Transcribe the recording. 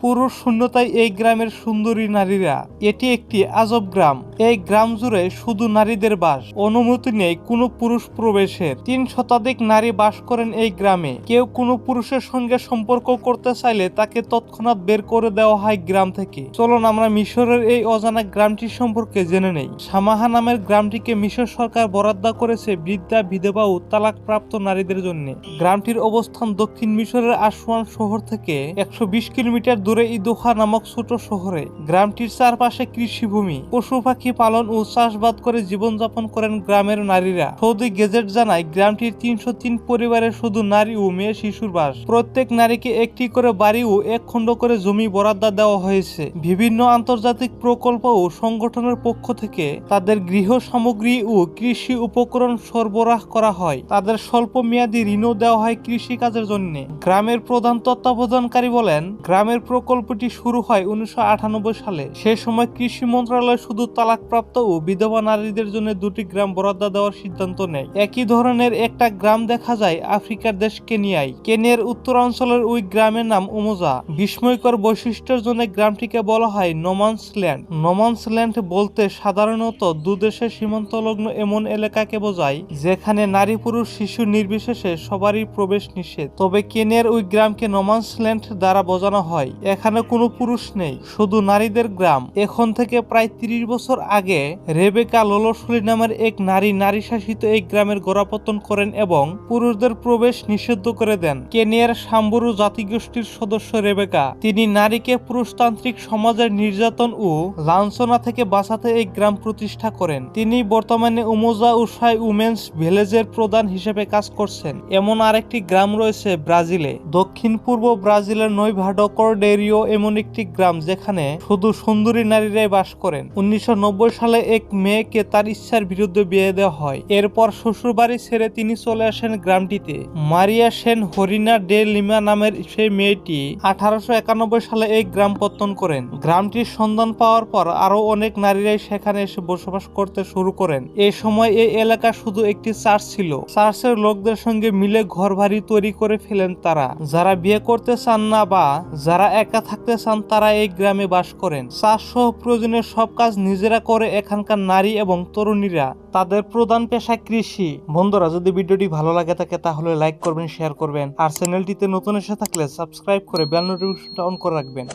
পুরুষ শূন্যতায় এই গ্রামের সুন্দরী নারীরা। এটি একটি আজব গ্রাম। এই গ্রাম জুড়ে শুধু নারীদের বাস। অনুমতি নেই কোনো পুরুষ প্রবেশের। তিন শতাধিক নারী বাস করেন এই গ্রামে। কেউ কোনো পুরুষের সঙ্গে সম্পর্ক করতে চাইলে তাকে তৎক্ষণাৎ বের করে দেওয়া হয় গ্রাম থেকে। চলুন আমরা মিশরের এই অজানা গ্রামটি সম্পর্কে জেনে নেই। সামাহা নামের গ্রামটিকে মিশর সরকার বরাদ্দ করেছে বৃদ্ধা, বিধবা ও তালাকপ্রাপ্ত নারীদের জন্য। গ্রামটির অবস্থান দক্ষিণ মিশরের আসওয়ান শহর থেকে একশো বিশ কিলোমিটার দূরে ইদোহা নামক ছোট শহরে গ্রামটির চারপাশে কৃষিভূমি পশু পাখি পালন ও চাষবাদ করে জীবনযাপন করেন গ্রামের নারীরা। সৌদি গেজেট জানায়, গ্রামটির তিনশো তিন পরিবারের শুধু নারী ও মেয়ে শিশুর বাস। প্রত্যেক নারীকে একটি করে বাড়ি ও এক খণ্ড করে জমি বরাদ্দ দেওয়া হয়েছে। বিভিন্ন আন্তর্জাতিক প্রকল্প ও সংগঠনের পক্ষ থেকে তাদের গৃহ সামগ্রী ও কৃষি উপকরণ সরবরাহ করা হয়। তাদের স্বল্প মেয়াদী ঋণও দেওয়া হয় কৃষি কাজের জন্য। গ্রামের প্রধান তত্ত্বাবধানকারী বলেন, গ্রামের প্রকল্পটি শুরু হয় উনিশশো আটানব্বই সালে। সে সময় কৃষি মন্ত্রণালয় শুধু তালাকপ্রাপ্ত ও বিধবা নারীদের জন্য দুটি গ্রাম বরাদ্দ দেওয়ার সিদ্ধান্ত নেয়। একই ধরনের একটা গ্রাম দেখা যায় আফ্রিকার দেশ কেনিয়ায়। কেনিয়ার উত্তরাঞ্চলের ওই গ্রামের নাম ওমোজা বিস্ময়কর বৈশিষ্ট্যের জন্য গ্রামটিকে বলা হয় নোমান্স ল্যান্ড নোমান্স ল্যান্ড বলতে সাধারণত দুদেশের সীমান্তলগ্ন এমন এলাকাকে বোঝায়, যেখানে নারী, পুরুষ, শিশু নির্বিশেষে সবারই প্রবেশ নিষেধ। তবে কেনিয়ার ওই গ্রামকে নোমান্স ল্যান্ড দ্বারা বোঝানো হয়। এখানে কোনো পুরুষ নেই, শুধু নারীদের গ্রাম। এখন থেকে প্রায় তিরিশ বছর আগে রেবেকা লোলসুলি নামের এক নারী নারী শাসিত এই গ্রামের গোড়াপতন করেন এবং পুরুষদের প্রবেশ নিষিদ্ধ করে দেন। কেনিয়ার সাম্বরু জাতিগোষ্ঠীর সদস্য রেবেকা, তিনি নারীকে পুরুষতান্ত্রিক সমাজের নির্যাতন ও লাঞ্ছনা থেকে বাঁচাতে এই গ্রাম প্রতিষ্ঠা করেন। তিনি বর্তমানে উমোজা উসাই উমেন্স ভিলেজের প্রধান হিসেবে কাজ করছেন। এমন আরেকটি গ্রাম রয়েছে ব্রাজিলে। দক্ষিণ পূর্ব ব্রাজিলের নৈভাডো কর্ডেরিও এমন একটি গ্রাম যেখানে শুধু সুন্দরী নারীরাই বাস করেন। উনিশশো সালে এক মেয়েকে তার ইচ্ছার বিরুদ্ধে বিয়ে দেওয়া হয়। এরপর শ্বশুরবাড়ি ছেড়ে তিনি চলে আসেন গ্রামটিতে। মারিয়া সেন হরিনা ডে লিমা নামের সেই মেয়েটি আঠারোশো একানব্বই সালে এই গ্রাম পত্তন করেন। গ্রামটির সন্ধান পাওয়ার পর আরও অনেক নারীরাই সেখানে এসে বসবাস করতে শুরু করেন। এই সময় এই এলাকা শুধু একটি চার্চ ছিল। চার্চের লোকদের সঙ্গে মিলে ঘর বাড়ি তৈরি করে ফেলেন তারা। যারা বিয়ে করতে চান না বা যারা একা থাকতে চান, তারা এই গ্রামে বাস করেন। চাষ সহ প্রয়োজনীয় সব কাজ নিজেরা করে এখানকার নারী এবং তরুণীরা। তাদের প্রধান পেশা কৃষি। বন্ধুরা, যদি ভিডিওটি ভালো লাগে থাকে, তাহলে লাইক করবেন, শেয়ার করবেন। আর চ্যানেলটিতে নতুন এসে থাকলে সাবস্ক্রাইব করে বেল নোটিফিকেশনটা অন করে রাখবেন।